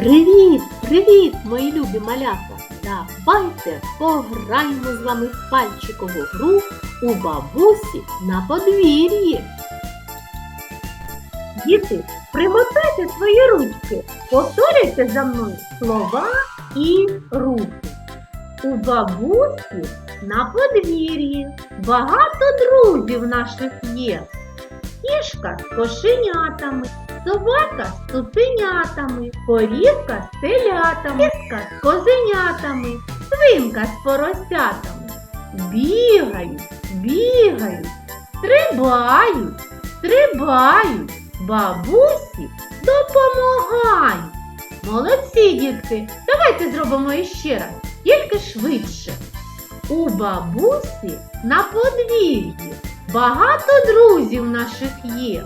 Привіт, привіт, мої любі малята! Давайте пограємо з вами в пальчикову гру у бабусі на подвір'ї. Діти, примотайте свої ручки, повторюйте за мною слова і рухи. У бабусі на подвір'ї багато друзів наших є. Кішка з кошенятами, собака з цуценятами, корівка з телятами, киска з козенятами, свинка з поросятами. Бігають, бігають, стрибають, стрибають, бабусі допомагають. Молодці, дітки, давайте зробимо іще раз, тільки швидше. У бабусі на подвір'ї багато друзів наших є.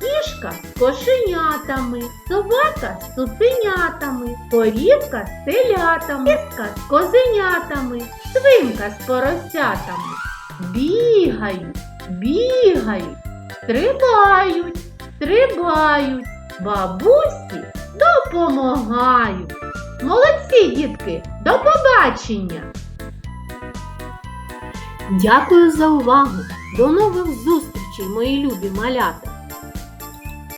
Кішка з кошенятами, собака з цуценятами, корівка з телятами, киска з козенятами, свинка з поросятами. Бігають, бігають, стрибають, стрибають, бабусі допомагають. Молодці, дітки, до побачення! Дякую за увагу! До нових зустрічей, мої любі малята!